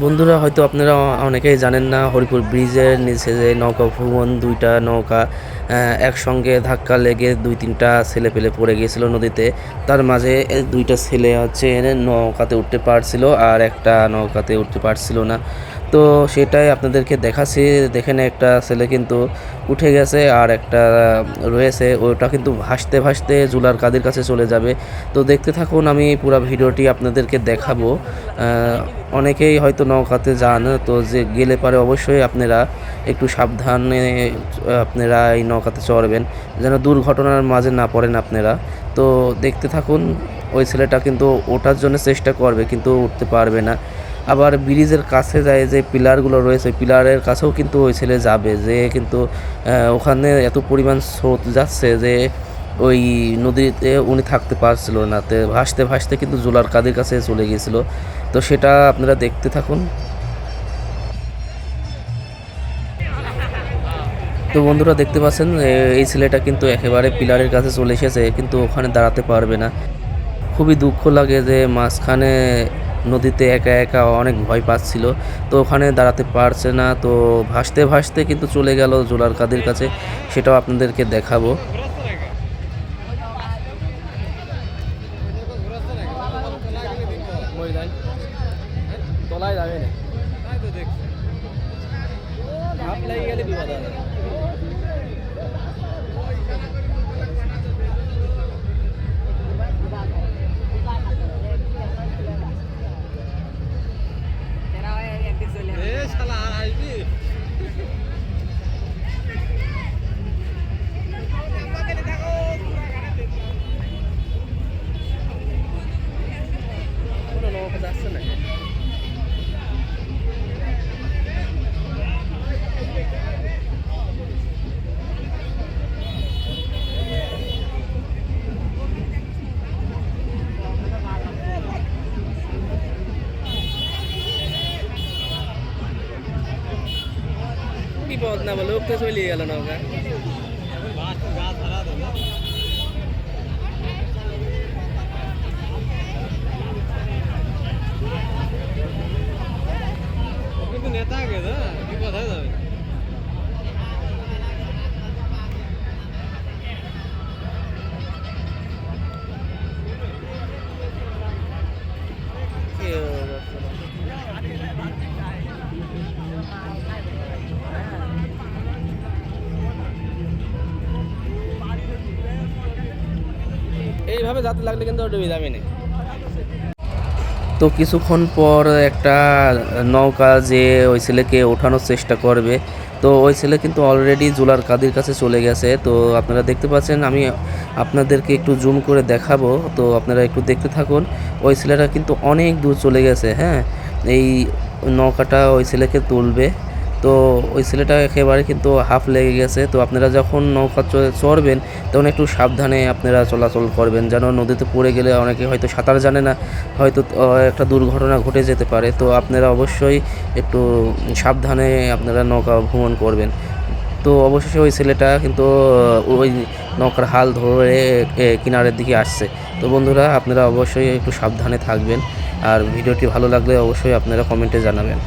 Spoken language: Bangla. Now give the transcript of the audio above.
বন্ধুরা, হয়তো আপনারা অনেকেই জানেন না, হরিপুর ব্রিজের নিচে যে নৌকা ভ্রমণ, দুইটা নৌকা একসঙ্গে ধাক্কা লেগে দুই তিনটা ছেলে পেলে পড়ে গিয়েছিল নদীতে। তার মাঝে দুইটা ছেলে হচ্ছে নৌকাতে উঠতে পারছিল, আর একটা নৌকাতে উঠতে পারছিল না। তো সেটাই আপনাদেরকে দেখাচ্ছি। দেখেন একটা ছেলে কিন্তু উঠে গেছে আর একটা রয়েছে। ওটা কিন্তু ভাসতে ভাসতে জুলার কাদের কাছে চলে যাবে। তো দেখতে থাকুন, আমি পুরো ভিডিওটি আপনাদেরকে দেখাবো। অনেকেই হয়তো নৌকাতে যান, তো যে গেলে পারে অবশ্যই আপনারা একটু সাবধানে, আপনারা এই নৌকাতে চড়বেন, যেন দুর্ঘটনার মাঝে না পড়েন আপনারা। তো দেখতে থাকুন, ওই ছেলেটা কিন্তু ওঠার জন্য চেষ্টা করবে, কিন্তু উঠতে পারবে না। আবার ব্রিজের কাছে যায় যে পিলারগুলো রয়েছে, পিলারের কাছেও কিন্তু ওই ছেলে যাবে। যে কিন্তু ওখানে এত পরিমাণ স্রোত যাচ্ছে যে ওই নদীতে উনি থাকতে পারছিল না। তে ভাসতে ভাসতে কিন্তু জোলার কাদের কাছে চলে গিয়েছিল। তো সেটা আপনারা দেখতে থাকুন। তো বন্ধুরা দেখতে পাচ্ছেন এই ছেলেটা কিন্তু একেবারে পিলারের কাছে চলে এসেছে, কিন্তু ওখানে দাঁড়াতে পারবে না। খুবই দুঃখ লাগে যে মাঝখানে নদীতে একা একা অনেক ভয় পাচ্ছিল। তো ওখানে দাঁড়াতে পারছে না। তো ভাসতে ভাসতে কিন্তু চলে গেল জোলার কাদের কাছে। সেটাও আপনাদেরকে দেখাবো। তলায় যাবে না। কোনো নৌকা যাচ্ছে না বিপদ না বলে ওকে চলে গেল নৌকা এইভাবে যাতে লাগলে কিন্তু ডুবে যাবে না তো কিছুক্ষণ পর একটা নৌকা যে ওই ছেলেকে ওঠানোর চেষ্টা করবে, তো ওই ছেলে কিন্তু অলরেডি জুলার কাদির কাছে চলে গেছে। তো আপনারা দেখতে পাচ্ছেন, আমি আপনাদেরকে একটু জুম করে দেখাবো। তো আপনারা একটু দেখতে থাকুন, ওই ছেলেটা কিন্তু অনেক দূর চলে গেছে হ্যাঁ? এই নৌকাটা ওই ছেলেকে তুলবে। তো ওই ছেলেটা একেবারে কিন্তু হাফ লেগে গেছে। তো আপনারা যখন নৌকা চড়বেন, তখন একটু সাবধানে আপনারা চলাচল করবেন। যেন নদীতে পড়ে গেলে অনেকে হয়তো সাঁতার জানে না, হয়তো একটা দুর্ঘটনা ঘটে যেতে পারে। তো আপনারা অবশ্যই একটু সাবধানে আপনারা নৌকা ভ্রমণ করবেন। তো অবশেষে ওই ছেলেটা কিন্তু ওই নৌকার হাল ধরে কিনারের দিকে আসছে। তো বন্ধুরা, আপনারা অবশ্যই একটু সাবধানে থাকবেন। আর ভিডিওটি ভালো লাগলে অবশ্যই আপনারা কমেন্টে জানাবেন।